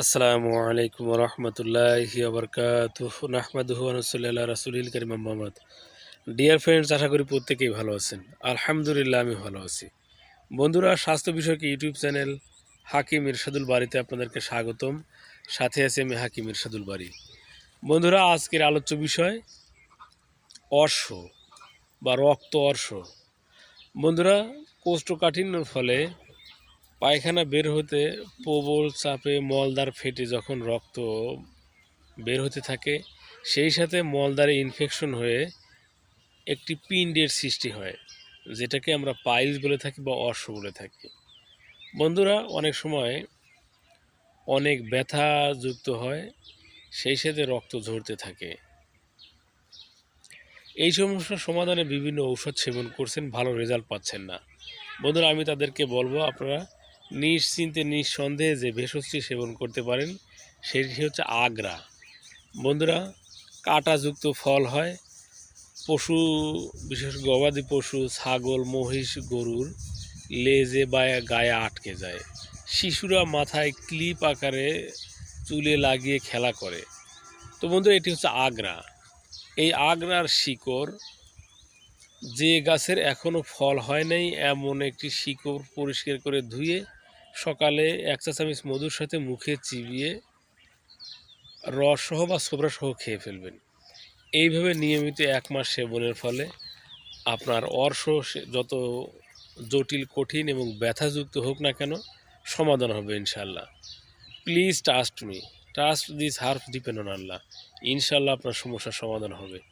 আসসালামু আলাইকুম রহমতুল্লাহি আবরকাত নাহমাদুহু আনসুল্লাহ রাসুলিল করিম মোহাম্মদ ডিয়ার ফ্রেন্ডস আশা করি প্রত্যেকেই ভালো আছেন। আলহামদুলিল্লাহ আমি ভালো আছি। বন্ধুরা, স্বাস্থ্য বিষয়ক ইউটিউব চ্যানেল হাকিম ইরশাদুল বাড়িতে আপনাদেরকে স্বাগতম। সাথে আছে আমি হাকিম ইরশাদুল বাড়ি বন্ধুরা, আজকের আলোচ্য বিষয়, অর্শ বা রক্ত অর্শ। বন্ধুরা, কোষ্ঠকাঠিন্যর ফলে পায়খানা বের হতে প্রবল চাপে মলদার ফেটে যখন রক্ত বের হতে থাকে, সেই সাথে মলদারে ইনফেকশন হয়ে একটি পিণ্ডের সৃষ্টি হয়, যেটাকে আমরা পাইলস বলে থাকি বা অর্শ বলে থাকি। বন্ধুরা, অনেক সময় অনেক ব্যথা যুক্ত হয়, সেই সাথে রক্ত ঝরতে থাকে। এই সমস্যার সমাধানে বিভিন্ন ঔষধ সেবন করছেন, ভালো রেজাল্ট পাচ্ছেন না। বন্ধুরা, আমি তাদেরকে বলব, আপনারা নিশ্চিন্তে, নিঃসন্দেহে যে ভেষজটি সেবন করতে পারেন, সেটি হচ্ছে আগ্রা। বন্ধুরা, কাঁটাযুক্ত ফল হয়। পশু, বিশেষ গবাদি পশু, ছাগল, মহিষ, গরুর লেজে বা গায়ে আটকে যায়। শিশুরা মাথায় ক্লিপ আকারে চুলে লাগিয়ে খেলা করে। তো বন্ধুরা, এটি হচ্ছে আগ্রা। এই আগ্রার শিকড় যে গাছের এখনও ফল হয় নাই, এমন একটি শিকড় পরিষ্কার করে ধুয়ে সকালে এক চা চামচ মধুর সাথে মুখে চিবিয়ে রসসহ বা ছোবড়াসহ খেয়ে ফেলবেন। এইভাবে নিয়মিত এক মাস সেবনের ফলে আপনার অর্শ যত জটিল, কঠিন এবং ব্যথাযুক্ত হোক না কেন সমাধান হবে ইনশাল্লাহ please trust me trust this half depend on Allah. ইনশাল্লাহ আপনার সমস্যার সমাধান হবে।